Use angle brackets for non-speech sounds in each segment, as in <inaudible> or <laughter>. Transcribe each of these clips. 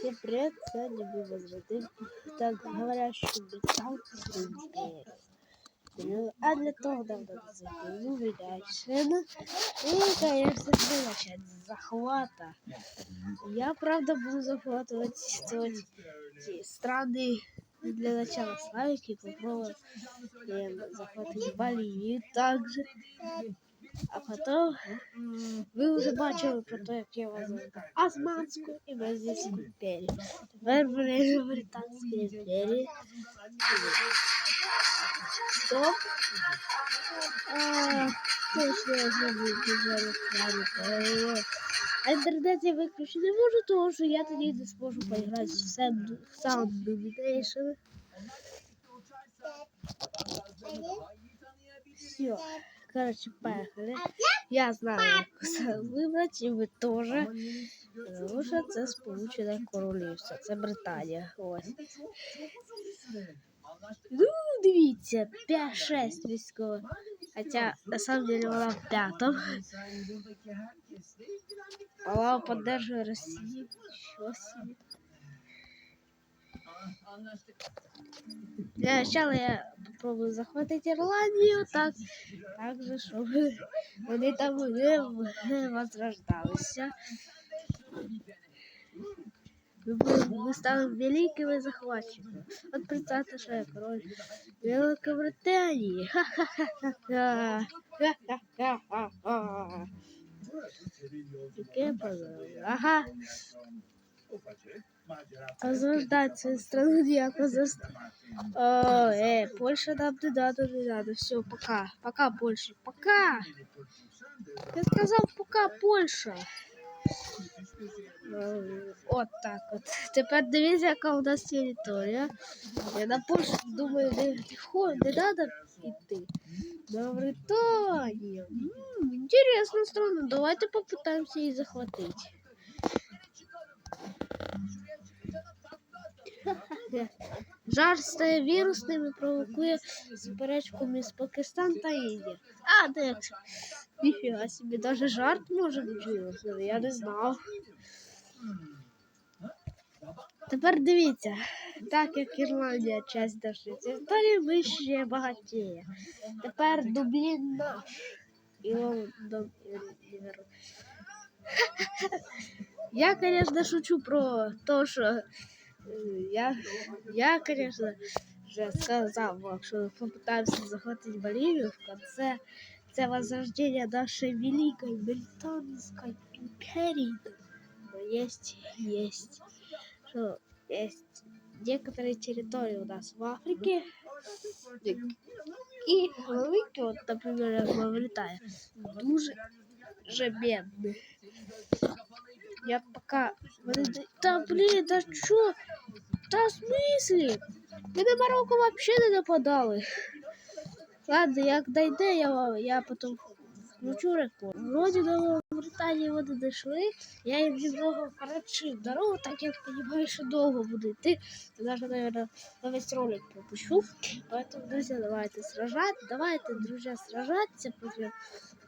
Всем привет, сегодня мы возродим так говорящую империю. Ну, А для того нам надо заглянуть дальше. И, конечно, же, начать с захвата. Я, правда, буду захватывать эти страны для начала Славики, попробую э, захватить Боливию также. А потом ви вже бачили про те, як я возив Османську і Бразильську імперію. Тепер беремо Британську імперію. Стоп. А, точно я забув зараз правильно. А інтернет я виключити не можу, тому що я тоді не зможу поіграти в Sound Sound Domination. Все. Короче, поехали. Я знаю, як це вибрати, і ви теж. Тому що це Сполучене Королівство, це Британія. Ось. Ну, дивіться, 5-6 військових. Хоча, на самом деле, вона в п'ятому. Вона поддержує Росію. Що собі. Для начала я попробую захватить Ірландію, так, так же, щоб вони там не, возрождалися. Ми, станемо великими захватчиками. От представте, що я король Великобританії. Ха-ха-ха-ха. Ага. Возрождать свою страну ніяк возрождать. О, э, Польша нам не надо, не надо. Все, пока. Пока, Польша. Пока. Я сказал, пока, Польша. Е, От так от. Тепер дивіться, яка у нас територія. Я на Польщу думаю, не, хо- не треба йти. На Британію. М, Інтересна страна. Давайте попытаемся її захватити. Жар стає вірусним і провокує суперечку між Пакистан та Індія. А, де? Ніфіга собі, даже жарт може бути вірусним, я не знав. Тепер дивіться, так як Ірландія часть нашої території, ми ще багатіє. Тепер Дублін наш. І он дом Івер. Я, конечно, шучу про то, що е, я, я, конечно, вже сказав що попытаемся захватить Боливию в конце. Це возрождение нашей великой британской империи. Но есть, есть, что есть некоторые территории у нас в Африке. И великі, от, наприклад, як Мавританія, дуже же бедный. Я пока... Да блин, да чё? Да в смысле? Ми на Марокко вообще не нападали. Ладно, як дойде, я, я потом включу рекорд. Вроде до Британії вони дійшли, я їм немного коротшив дорогу, так я розумію, що довго буде йти. Даже, наверное, на весь ролик пропущу. Поэтому, друзья, давайте сражать. Давайте, друзья, сражаться против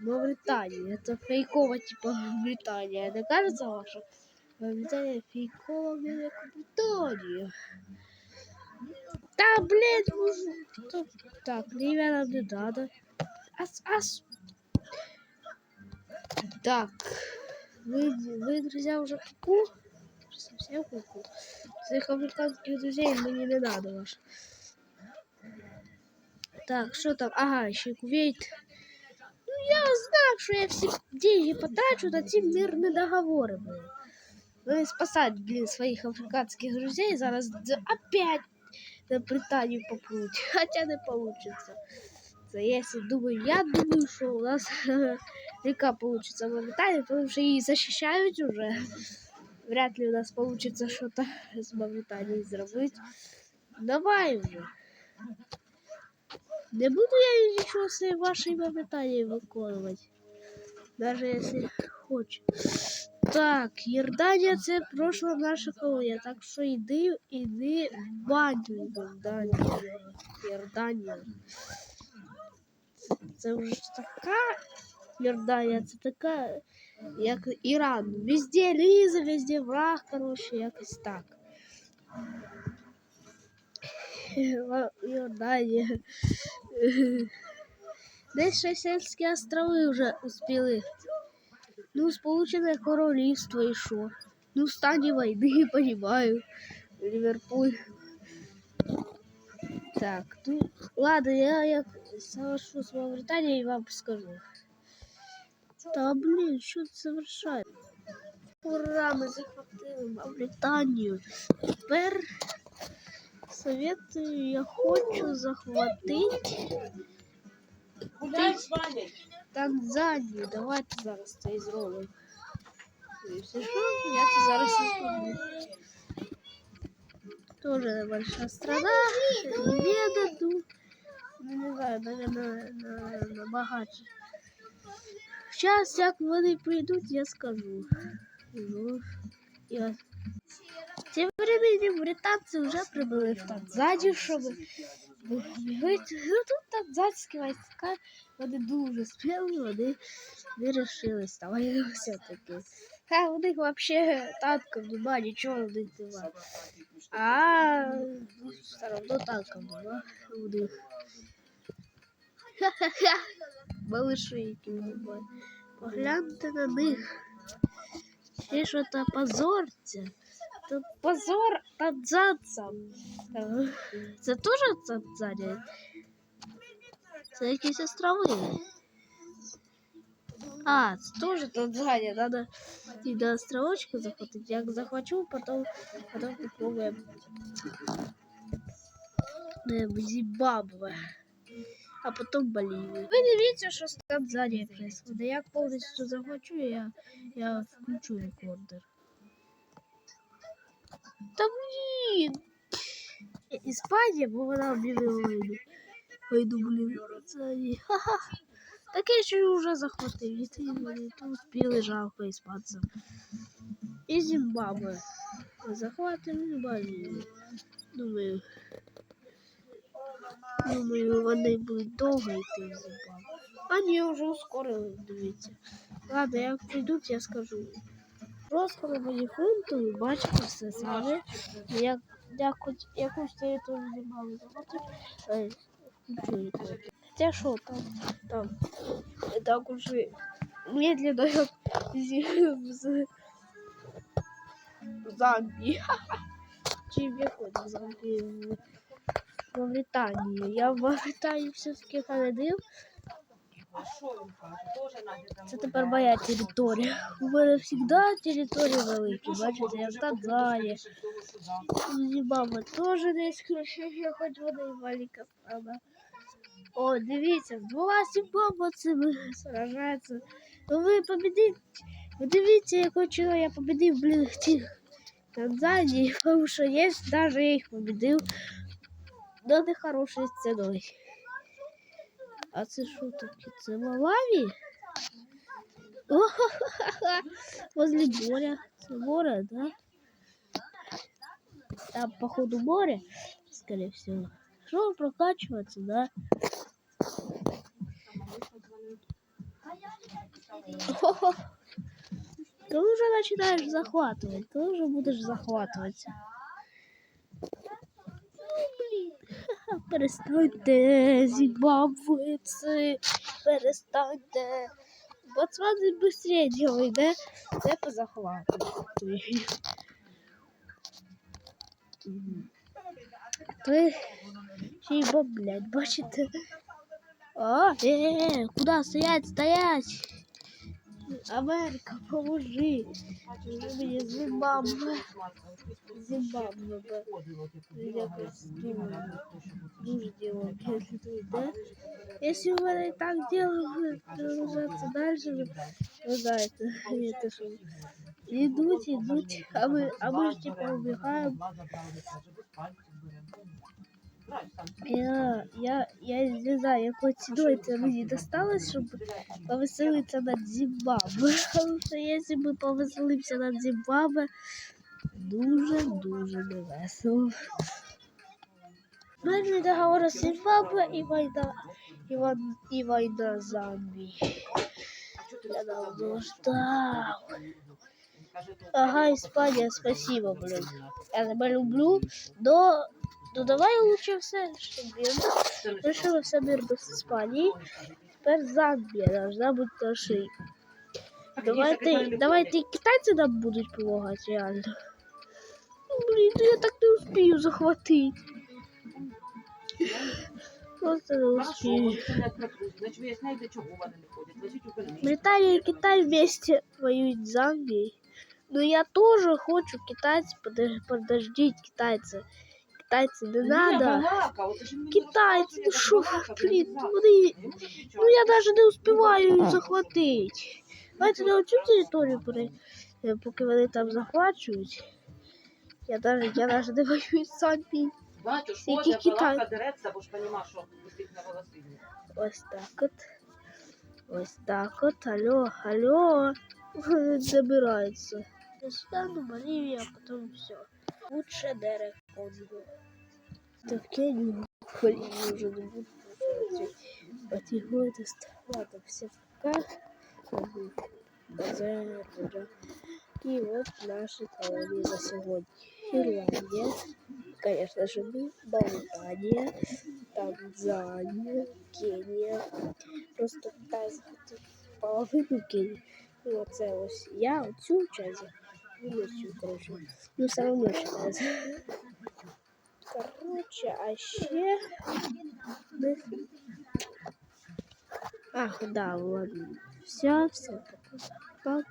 Мавритании. Это фейково, типа, Британия. Не кажется ваша? Мавритания фейково Великобритания. Да, блин, ну, что- Так, не надо. Ас, ас. Так, вы, вы, друзья, уже куку? Совсем куку. Своих американских друзей мне не надо ваш. Так, что там? Ага, еще Кувейт. Ну, я знаю, что я все деньги потрачу на ці мирні договори, блин. Ну, спасать, блин, своих африканских друзей зараз опять на Британию поплыть. <laughs> Хотя не получится. Это если думаю, я думаю, что у нас <laughs> река получится в Мавритании, потому что и защищают уже. <laughs> Вряд ли у нас получится что-то с Мавританией сделать. Давай уже. Не буду я ничего с вашей Мавританией выконывать. Даже если хочет. Так, Йорданія це прошло наша колонія, так що йди, йди в баню, Йорданія. Йорданія. Це вже така Йорданія, це така як Іран. Везде ліза, везде враг, коротше, якось так. В Десь Шейсельські острови вже успіли. Ну, Сполучене Королівство і що? Ну, в стані війни, <laughs> понимаю. Ліверпуль. Так, ну, ладно, я як совершу з Мавританией вам скажу. Та блін, що це совершає? Ура, ми захватили Мавританію. Тепер советую, я хочу захватити Танзанію. Давайте зараз це і зробимо. Я це зараз і зроблю. Тоже небольшая страна. Не дадут. Ну, не знаю, наверное, на, на багатше. Сейчас, як вони прийдуть, я скажу. Ну, я... Тем временем британці вже прибули в Танзанію, щоб бігати. Ну тут танзанські війська, вони дуже сміли, вони не решили <laughs> все-таки. А у них вообще танков нема, нічого у них нема. А все равно танков нема у них. Малыши, які нема. Погляньте на них. Ще що то позорця. Тут позор танзанцям. Е, Це теж Танзанія? Це якісь острови. А, це теж Танзанія. Надо і до островочка захватити. Як захвачу, потім, потім попробуємо. Не, Зімбабве. А потім Болівію. Ви дивіться, що з Танзанії происходит. Як повністю захвачу, я, я включу рекордер. Та блін! Іспанія, бо вона об'явила війну. Війну, блін, Танзанії. Ха-ха. Таке, що я вже захватив. І тут успіли жалко іспанцям. І Зімбабве. Захватимо Зімбабве. Думаю. Думаю, вони будуть довго йти в Зімбабве. А ні, вже ускорили, дивіться. Ладно, як прийдуть, я скажу. Просто на мені фунту, бачите все самі. Як, якусь територію Зімбабве захватив, що там, там, так <laughs> <laughs> уже медленно, як зі- з Замбії. Чи в якої В Мавританії. Я в Мавританії все-таки ходив. Це тепер моя територія. У мене завжди території великі. Бачите, я в Танзанії. Зімбабве теж десь кращає, хоч вона і маленька страна. О, дивіться, з двома зімбабвцями сражаються. Ну ви победите. Ви дивіться, якого чого я победив, блін, тих Танзанії, <laughs> тому що є, навіть я їх победив. Но не хорошою ціною. А це що таке? Це Малаві? О-ха-ха-ха! <laughs> Возле моря. Це море, да? Там, походу, море, скорее всего. Что прокачиваться, да? Хо-хо. Ты уже начинаешь захватывать, ты уже будешь захватывать. Ха-ха, <laughs> Перестаньте, зімбабвеці, перестаньте. Ботсвани быстрее делай, да? Це по захвату. Ти ще й боб, блядь, бачите? О, е, куда стоять, стоять? Америка, поможи. Вже мені Зімбабве. Зімбабве. бе. Якось думаю, дуже діло кидає, да? Якщо в мене і так діло буде продовжатися далі, ви, ви знаєте, это що ідуть, ідуть, а ми, а ми ж типа убігаємо. Я, я, я не знаю, якою ціною це мені досталось, щоб повеселитися над Зімбабве. <laughs> Тому що якщо ми повеселимося над Зімбабве, дуже-дуже невесело. У мене договор з Зімбабве і війна, і, вон- і війна Замбії. Я давно ждал. Ага, Испания, спасибо, блин. Я тебя люблю, но... Ну давай лучше все, чтобы він. Все мир с Іспанії. Теперь Замбія должна быть тяжей. Давай ты, давай ты, китайцы нам будут допомагати, реально. Ну, блин, ну я так не успею захватить. Просто не успію. Британія і Китай вместе воюют з Замбією. Но я тоже хочу китайцев подож... подождите, китайцы. Китайцы, не надо. балака, ну що блін, балака. вони-. Ну я даже не успеваю их захватить. Давайте на цю територію, поки вони там захвачують. Я даже, я даже не воюю з Замбією. Бачу, Тільки Китай. дереться, бо ж понімав, що волосині. Ось так от. Ось так от. Алло, алло. <laughs> Забирается. Стану Боливия, а потом все. Лучше Дерек Конго. Так я не могу. Уже не буду. Потихоньку ладно, все пока. Базар, да. И вот наши колонии на сегодня. Ирландия, конечно же, Мauritания, Танзания, Кенія. Просто Китай половину Кенії. І оце ось я оцю часть захопив цю, коротше. Ну, все одно вважається. Коротше, а ще... ми- Ах, да, ладно. Все, все, пока.